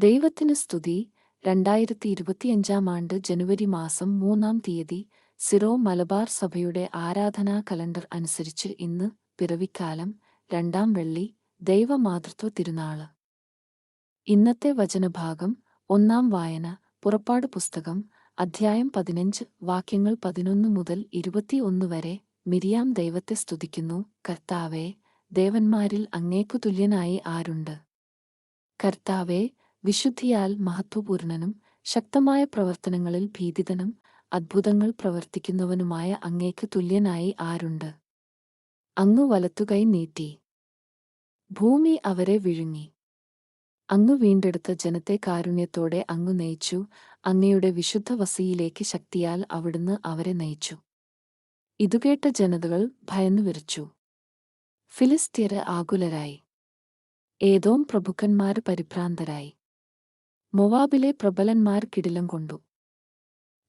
ദൈവത്തിന് സ്തുതി. രണ്ടായിരത്തി ഇരുപത്തിയഞ്ചാം ആണ്ട് ജനുവരി മാസം മൂന്നാം തീയതി സിറോ മലബാർ സഭയുടെ ആരാധനാ കലണ്ടർ അനുസരിച്ച് ഇന്ന് പിറവിക്കാലം രണ്ടാം വെള്ളി ദൈവമാതൃത്വ തിരുനാൾ. ഇന്നത്തെ വചനഭാഗം ഒന്നാം വായന പുറപ്പാട് പുസ്തകം അധ്യായം പതിനഞ്ച് വാക്യങ്ങൾ പതിനൊന്ന് മുതൽ ഇരുപത്തിയൊന്ന് വരെ മിരിയാം ദൈവത്തെ സ്തുതിക്കുന്നു. കർത്താവേ ദേവന്മാരിൽ അങ്ങേക്കു തുല്യനായി ആരുണ്ട്? കർത്താവെ വിശുദ്ധിയാൽ മഹത്വപൂർണനും ശക്തമായ പ്രവർത്തനങ്ങളിൽ ഭീതിതനും അദ്ഭുതങ്ങൾ പ്രവർത്തിക്കുന്നവനുമായ അങ്ങേക്ക് തുല്യനായി ആരുണ്ട്? അങ്ങു വലത്തുകൈ നീട്ടി. ഭൂമി അവരെ വിഴുങ്ങി. അങ്ങു വീണ്ടെടുത്ത ജനത്തെ കാരുണ്യത്തോടെ അങ്ങു നയിച്ചു. അങ്ങയുടെ വിശുദ്ധ വസിയിലേക്ക് ശക്തിയാൽ അവിടുന്ന് അവരെ നയിച്ചു. ഇതുകേട്ട ജനതകൾ ഭയന്നു വിറച്ചു. ഫിലിസ്തീര് ആകുലരായി. ഏതോം പ്രഭുക്കന്മാര് പരിഭ്രാന്തരായി. മൊവാബിലെ പ്രബലന്മാർ കിടിലം കൊണ്ടു.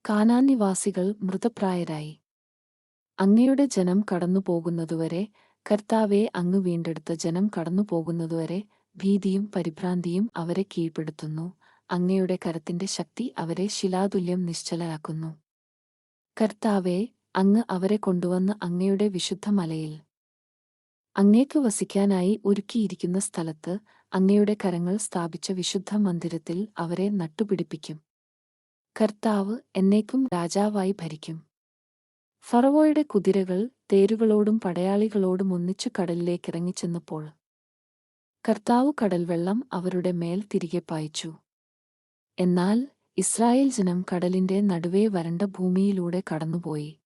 കാനാൻ നിവാസികൾ മൃതപ്രായരായി. അങ്ങയുടെ ജനം കടന്നുപോകുന്നതുവരെ കർത്താവെ അങ്ങ് വീണ്ടെടുത്ത ജനം കടന്നുപോകുന്നതുവരെ ഭീതിയും പരിഭ്രാന്തിയും അവരെ കീഴ്പ്പെടുത്തുന്നു. അങ്ങയുടെ കരത്തിന്റെ ശക്തി അവരെ ശിലാതുല്യം നിശ്ചലരാക്കുന്നു. കർത്താവെ അങ്ങ് അവരെ കൊണ്ടുവന്ന് അങ്ങയുടെ വിശുദ്ധ മലയിൽ അങ്ങേക്ക് വസിക്കാനായി ഒരുക്കിയിരിക്കുന്ന സ്ഥലത്ത് അങ്ങയുടെ കരങ്ങൾ സ്ഥാപിച്ച വിശുദ്ധ മന്ദിരത്തിൽ അവരെ നട്ടുപിടിപ്പിക്കും. കർത്താവ് എന്നേക്കും രാജാവായി ഭരിക്കും. ഫറവോയുടെ കുതിരകൾ തേരുകളോടും പടയാളികളോടും ഒന്നിച്ചു കടലിലേക്ക് ഇറങ്ങിച്ചെന്നപ്പോൾ കർത്താവ് കടൽവെള്ളം അവരുടെ മേൽ തിരികെ പായിച്ചു. എന്നാൽ ഇസ്രായേൽ ജനം കടലിന്റെ നടുവേ വരണ്ട ഭൂമിയിലൂടെ കടന്നുപോയി.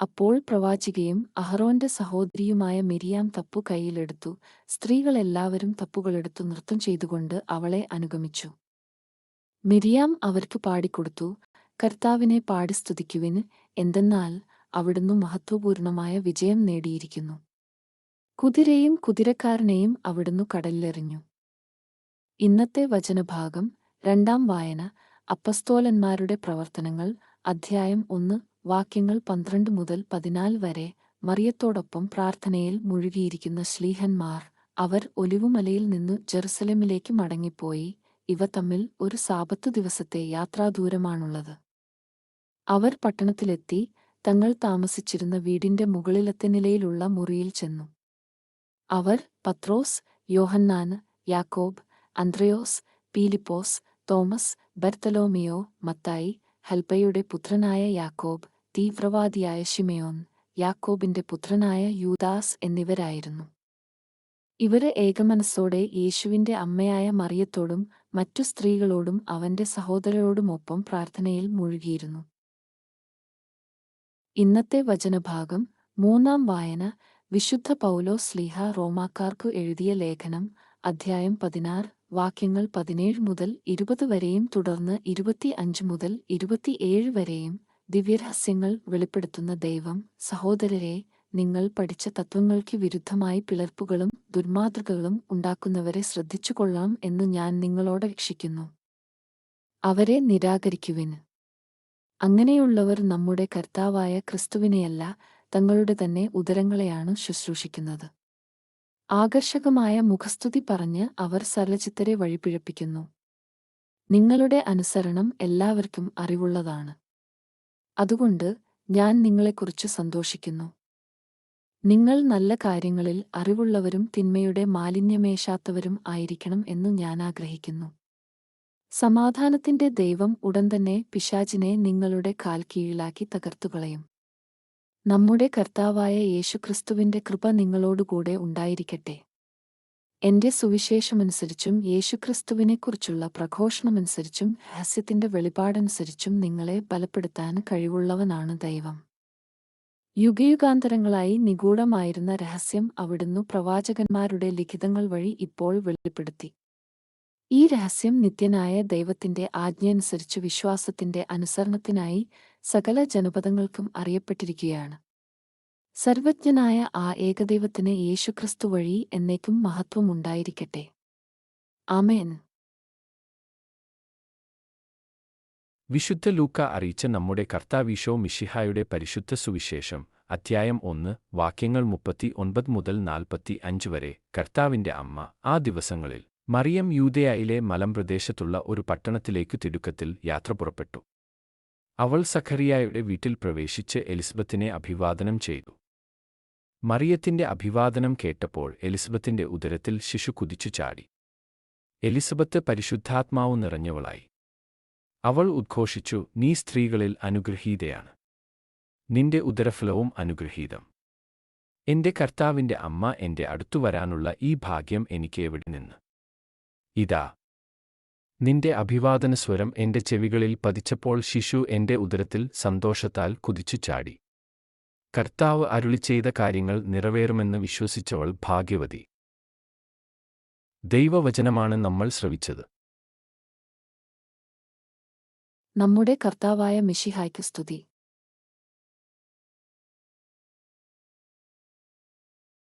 അപ്പോൾ പ്രവാചികയും അഹ്റോന്റെ സഹോദരിയുമായ മിരിയാം തപ്പു കൈയിലെടുത്തു സ്ത്രീകളെല്ലാവരും തപ്പുകളെടുത്തു നൃത്തം ചെയ്തുകൊണ്ട് അവളെ അനുഗമിച്ചു. മിരിയാം അവർക്ക് പാടിക്കൊടുത്തു. കർത്താവിനെ പാടി സ്തുതിക്കുവിന് എന്തെന്നാൽ അവിടുന്ന് മഹത്വപൂർണമായ വിജയം നേടിയിരിക്കുന്നു. കുതിരയും കുതിരക്കാരനെയും അവിടുന്ന് കടലിലെറിഞ്ഞു. ഇന്നത്തെ വചനഭാഗം രണ്ടാം വായന അപ്പസ്തോലന്മാരുടെ പ്രവർത്തനങ്ങൾ അധ്യായം ഒന്ന് വാക്യങ്ങൾ പന്ത്രണ്ട് മുതൽ പതിനാല് വരെ മറിയത്തോടൊപ്പം പ്രാർത്ഥനയിൽ മുഴുകിയിരിക്കുന്ന ശ്ലീഹന്മാർ അവർ ഒലിവുമലയിൽ നിന്നു ജെറുസലമിലേക്ക് മടങ്ങിപ്പോയി. ഇവ തമ്മിൽ ഒരു സാപത്തു ദിവസത്തെ യാത്രാദൂരമാണുള്ളത്. അവർ പട്ടണത്തിലെത്തി തങ്ങൾ താമസിച്ചിരുന്ന വീടിന്റെ മുകളിലത്തെ നിലയിലുള്ള മുറിയിൽ ചെന്നു. അവർ പത്രോസ് യോഹന്നാന് യാക്കോബ് അന്ത്രയോസ് പീലിപ്പോസ് തോമസ് ബർത്തലോമിയോ മത്തായി ഹൽപ്പയുടെ പുത്രനായ യാക്കോബ് തീവ്രവാദിയായ ഷിമയോൻ യാക്കോബിന്റെ പുത്രനായ യൂദാസ് എന്നിവരായിരുന്നു. ഇവർ ഏകമനസ്സോടെ യേശുവിന്റെ അമ്മയായ മറിയത്തോടും മറ്റു സ്ത്രീകളോടും അവന്റെ സഹോദരരോടുമൊപ്പം പ്രാർത്ഥനയിൽ മുഴുകിയിരുന്നു. ഇന്നത്തെ വചനഭാഗം മൂന്നാം വായന വിശുദ്ധ പൗലോ സ്ലീഹ റോമാക്കാർക്കു എഴുതിയ ലേഖനം അധ്യായം പതിനാറ് വാക്യങ്ങൾ പതിനേഴ് മുതൽ ഇരുപത് വരെയും തുടർന്ന് ഇരുപത്തി അഞ്ച് മുതൽ ഇരുപത്തിയേഴ് വരെയും ദിവ്യരഹസ്യങ്ങൾ വെളിപ്പെടുത്തുന്ന ദൈവം സഹോദരരെ നിങ്ങൾ പഠിച്ച തത്വങ്ങൾക്ക് വിരുദ്ധമായി പിളർപ്പുകളും ദുർമാതൃകകളും ഉണ്ടാക്കുന്നവരെ ശ്രദ്ധിച്ചുകൊള്ളാം എന്ന് ഞാൻ നിങ്ങളോട് രക്ഷിക്കുന്നു. അവരെ നിരാകരിക്കുവിന് അങ്ങനെയുള്ളവർ നമ്മുടെ കർത്താവായ ക്രിസ്തുവിനെയല്ല തങ്ങളുടെ തന്നെ ഉദരങ്ങളെയാണ് ശുശ്രൂഷിക്കുന്നത്. ആകർഷകമായ മുഖസ്തുതി പറഞ്ഞ് അവർ സർവചിത്തരെ വഴിപിഴപ്പിക്കുന്നു. നിങ്ങളുടെ അനുസരണം എല്ലാവർക്കും അറിവുള്ളതാണ്. അതുകൊണ്ട് ഞാൻ നിങ്ങളെക്കുറിച്ച് സന്തോഷിക്കുന്നു. നിങ്ങൾ നല്ല കാര്യങ്ങളിൽ അറിവുള്ളവരും തിന്മയുടെ മാലിന്യമേശാത്തവരും ആയിരിക്കണം എന്നു ഞാൻ ആഗ്രഹിക്കുന്നു. സമാധാനത്തിന്റെ ദൈവം ഉടൻ തന്നെ പിശാചിനെ നിങ്ങളുടെ കാൽ കീഴിലാക്കി തകർത്തുകളയും നമ്മുടെ കർത്താവായ യേശുക്രിസ്തുവിന്റെ കൃപ നിങ്ങളോടുകൂടെ ഉണ്ടായിരിക്കട്ടെ. എന്റെ സുവിശേഷമനുസരിച്ചും യേശുക്രിസ്തുവിനെക്കുറിച്ചുള്ള പ്രഘോഷണമനുസരിച്ചും രഹസ്യത്തിന്റെ വെളിപാടനുസരിച്ചും നിങ്ങളെ ബലപ്പെടുത്താൻ കഴിവുള്ളവനാണ് ദൈവം. യുഗയുഗാന്തരങ്ങളായി നിഗൂഢമായിരുന്ന രഹസ്യം അവിടുന്ന് പ്രവാചകന്മാരുടെ ലിഖിതങ്ങൾ വഴി ഇപ്പോൾ വെളിപ്പെടുത്തി. ഈ രഹസ്യം നിത്യനായ ദൈവത്തിന്റെ ആജ്ഞയനുസരിച്ച് വിശ്വാസത്തിന്റെ അനുസരണത്തിനായി സകല ജനപദങ്ങൾക്കും അറിയപ്പെട്ടിരിക്കുകയാണ്. സർവജ്ഞനായ ആ ഏകദൈവത്തിന് യേശുക്രിസ്തു വഴി എന്നേക്കും മഹത്വമുണ്ടായിരിക്കട്ടെ ആമേൻ. വിശുദ്ധ ലൂക്ക അറിയിച്ച നമ്മുടെ കർത്താവീശോ മിഷിഹായുടെ പരിശുദ്ധ സുവിശേഷം അധ്യായം ഒന്ന് വാക്യങ്ങൾ മുപ്പത്തി ഒൻപത് മുതൽ നാൽപ്പത്തി അഞ്ച് വരെ കർത്താവിന്റെ അമ്മ ആ ദിവസങ്ങളിൽ മറിയം യൂദയായിലെ മലമ്പ്രദേശത്തുള്ള ഒരു പട്ടണത്തിലേക്കു തിടുക്കത്തിൽ യാത്ര പുറപ്പെട്ടു. അവൾ സഖറിയായുടെ വീട്ടിൽ പ്രവേശിച്ച് എലിസബത്തിനെ അഭിവാദനം ചെയ്തു. മറിയത്തിന്റെ അഭിവാദനം കേട്ടപ്പോൾ എലിസബത്തിന്റെ ഉദരത്തിൽ ശിശു കുതിച്ചു ചാടി. എലിസബത്ത് പരിശുദ്ധാത്മാവ് നിറഞ്ഞവളായി. അവൾ ഉദ്ഘോഷിച്ചു നീ സ്ത്രീകളിൽ അനുഗ്രഹീതയാണ്. നിന്റെ ഉദരഫലവും അനുഗ്രഹീതം. എന്റെ കർത്താവിന്റെ അമ്മ എന്റെ അടുത്തു വരാനുള്ള ഈ ഭാഗ്യം എനിക്ക് എവിടെ നിന്ന്? ഇതാ. നിന്റെ അഭിവാദന സ്വരം എന്റെ ചെവികളിൽ പതിച്ചപ്പോൾ ശിശു എന്റെ ഉദരത്തിൽ സന്തോഷത്താൽ കുതിച്ചു ചാടി. കർത്താവ് അരുളി ചെയ്ത കാര്യങ്ങൾ നിറവേറുമെന്ന് വിശ്വസിച്ചവൾ ഭാഗ്യവതി. ദൈവവചനമാണ് നമ്മൾ ശ്രവിച്ചത്. നമ്മുടെ കർത്താവായ മിഷിഹായ്ക്ക് സ്തുതി.